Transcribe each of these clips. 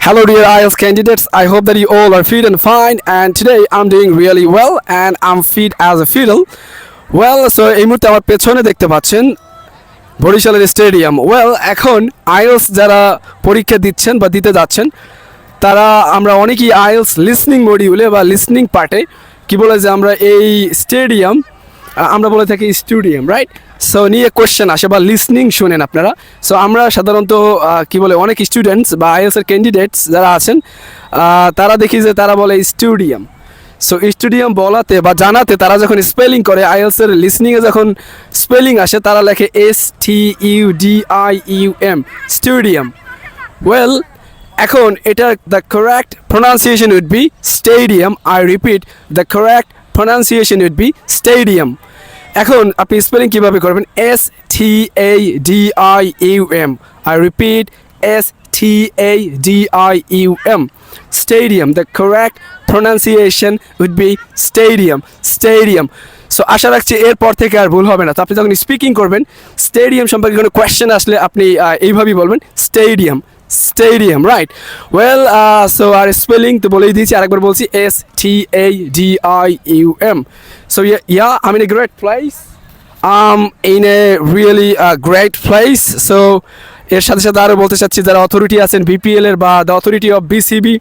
Hello, dear IELTS candidates. I hope that you all are fit and fine. And today I'm doing really well, and I'm fit as a fiddle. Well, so এই মুহূর্তে আমার পেছনে দেখতে পাচ্ছেন বরিশালের stadium well এখন IELTS যারা পরীক্ষা দিচ্ছেন বা দিতে যাচ্ছেন তারা আমরা অনেকেই আইএলস লিসনিং মডিউলে বা লিসনিং পার্টে কি বলে যে আমরা এই স্টেডিয়াম আমরা বলে থাকি স্টুডিয়াম রাইট সো নিয়ে কোয়েশ্চেন আসে বা লিসনিং শুনেন আপনারা। সো আমরা সাধারণত কি বলে, অনেক স্টুডেন্টস বা আইএলসের ক্যান্ডিডেটস যারা আছেন তারা দেখি যে তারা বলে স্টুডিয়াম। সো স্টুডিয়াম বলাতে বা জানাতে তারা যখন স্পেলিং করে আইএলসের লিসনিংয়ে যখন স্পেলিং আসে, তারা লেখে S T U D I U M studium well এখন এটা the correct pronunciation would be stadium I repeat the correct pronunciation would be stadium এখন আপনি স্পেলিং কীভাবে করবেন? S T A D I U M I repeat S T A D I U M stadium the correct pronunciation would be stadium stadium so আশা রাখছি এরপর থেকে আর ভুল হবে না। তো আপনি যখন স্পিকিং করবেন স্টেডিয়াম সম্পর্কে কোনো কোয়েশ্চেন আসলে আপনি এইভাবেই বলবেন stadium stadium right well so আর স্পেলিং তো বলেই দিয়েছি, আরেকবার বলছি S T A D I U M so yeah I mean a great place um in a really great great so এর সাথে সাথে আরও বলতে চাচ্ছি, যারা অথরিটি আছেন বিপিএল এর বা the authority of BCB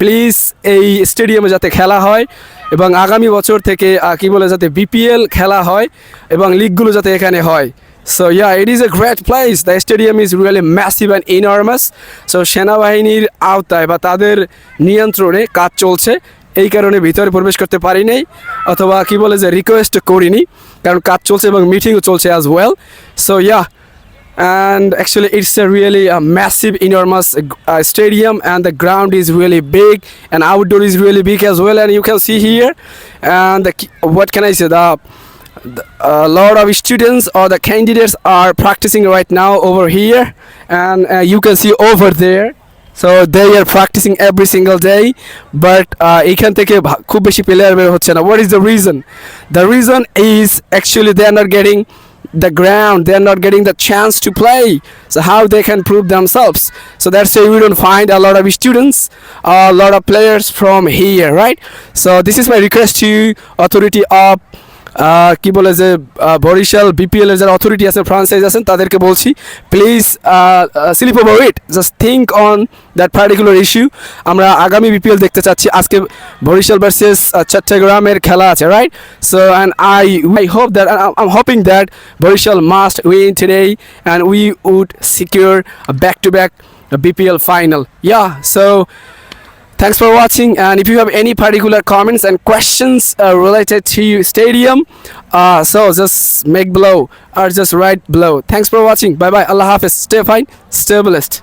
please এই স্টেডিয়ামে যাতে খেলা হয় এবং আগামী বছর থেকে কি বলে, যাতে বিপিএল খেলা হয় এবং লিগগুলো যাতে এখানে হয়। So yeah it is a great place the stadium is really massive and enormous so সেনাবাহিনীর আওতায় বা তাদের নিয়ন্ত্রণে কাজ চলছে। এই কারণে ভিতরে প্রবেশ করতে পারিনি অথবা কি বলে যে রিকোয়েস্ট করিনি, কারণ কাজ চলছে এবং মিটিংও চলছে as well so yeah and actually it's a really massive enormous stadium and the ground is really big and outdoor is really big as well and you can see here and the what can I say the the a lot of students or the candidates are practicing right now over here and uh, you can see over there so they are practicing every single day but uh, এখান থেকে ভা- খুব বেশি player বের হচ্ছে না what is the reason the reason is actually they are not getting the ground they are not getting the chance to play so how they can prove themselves so that's why we don't find a lot of students a lot of players from here right so this is my request to authority of আহ, কি বলে যে Barishal BPL এর যারা authority আছে ফ্রান্সাইজ আছেন, তাদেরকে বলছি please sleep over it just think on that particular issue আমরা আগামী বিপিএল দেখতে চাচ্ছি। আজকে বরিশাল ভার্সেস চট্টগ্রামের খেলা আছে right so and I I hope that I hoping that Barishal must win today and we would secure back to back BPL final yeah so Thanks for watching and if you have any particular comments and questions uh, related to stadium uh, so just make below or just write below. Thanks for watching. Bye bye. Allah Hafiz. Stay fine. Stay blessed.